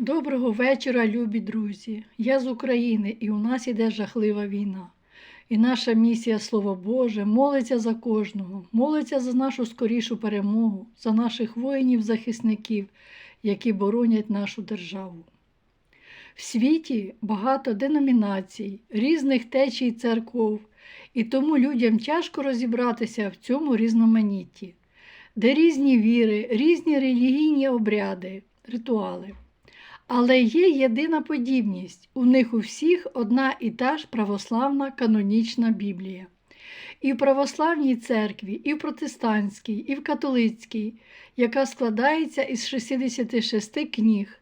Доброго вечора, любі друзі. Я з України, і у нас іде жахлива війна. І наша місія Слово Боже молиться за кожного, молиться за нашу скорішу перемогу, за наших воїнів-захисників, які боронять нашу державу. В світі багато деномінацій, різних течій церков, і тому людям тяжко розібратися в цьому різноманітті, де різні віри, різні релігійні обряди, ритуали. Але є єдина подібність у них у всіх одна і та ж православна канонічна Біблія. І в православній церкві, і в протестантській, і в католицькій, яка складається із 66 книг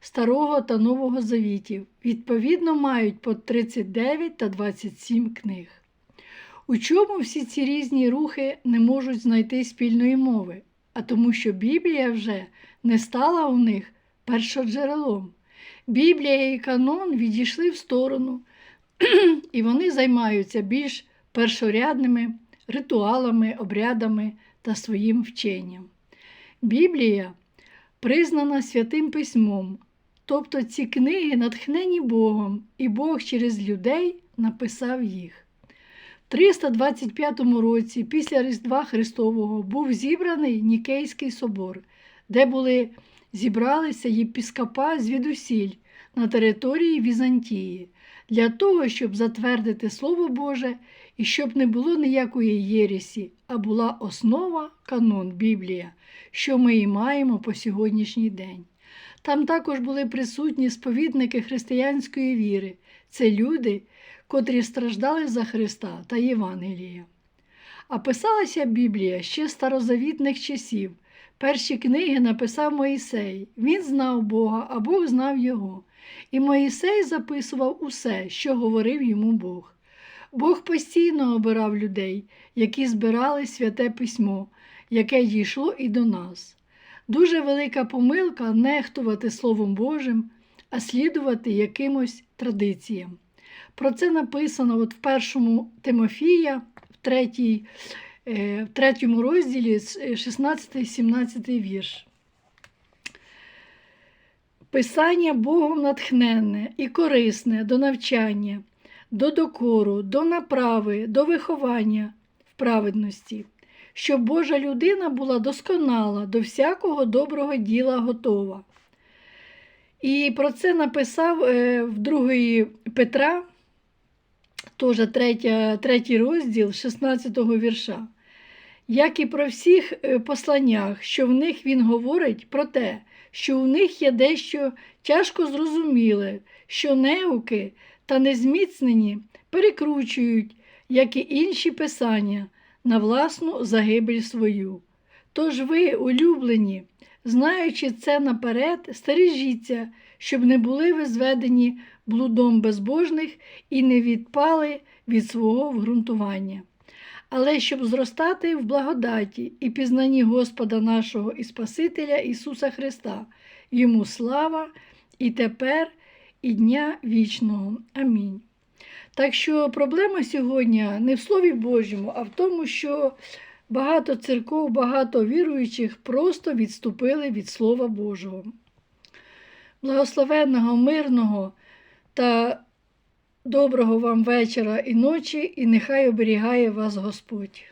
Старого та Нового Завітів, відповідно мають по 39 та 27 книг. У чому всі ці різні рухи не можуть знайти спільної мови, а тому, що Біблія вже не стала у них першоджерелом. Біблія і канон відійшли в сторону, і вони займаються більш першорядними ритуалами, обрядами та своїм вченням. Біблія признана святим письмом, тобто ці книги натхнені Богом, і Бог через людей написав їх. В 325 році, після Різдва Христового, був зібраний Нікейський собор, де були зібралися єпіскопа звідусіль на території Візантії для того, щоб затвердити Слово Боже і щоб не було ніякої єресі, а була основа канон Біблія, що ми і маємо по сьогоднішній день. Там також були присутні сповідники християнської віри, це люди, котрі страждали за Христа та Євангелія. А писалася Біблія ще старозавітних часів. Перші книги написав Моїсей. Він знав Бога, а Бог знав його. І Моїсей записував усе, що говорив йому Бог. Бог постійно обирав людей, які збирали святе письмо, яке дійшло і до нас. Дуже велика помилка нехтувати Словом Божим, а слідувати якимось традиціям. Про це написано от в першому Тимофія, в третій в третьому розділі 16-17 вірш. Писання Богом натхненне і корисне до навчання, до докору, до направи, до виховання в праведності, щоб Божа людина була досконала, до всякого доброго діла готова. І про це написав в другої Петра теж третій розділ 16 го вірша. Як і про всіх посланнях, що в них він говорить про те, що у них є дещо тяжко зрозуміле, що неуки та незміцнені перекручують, як і інші писання, на власну загибель свою. Тож ви, улюблені, знаючи це наперед, стережіться, щоб не були ви зведені блудом безбожних і не відпали від свого вґрунтування. Але щоб зростати в благодаті і пізнанні Господа нашого і Спасителя Ісуса Христа, йому слава і тепер, і дня вічного. Амінь. Так що проблема сьогодні не в Слові Божому, а в тому, що багато церков, багато віруючих просто відступили від Слова Божого. Благословенного, мирного та доброго вам вечора і ночі, і нехай оберігає вас Господь.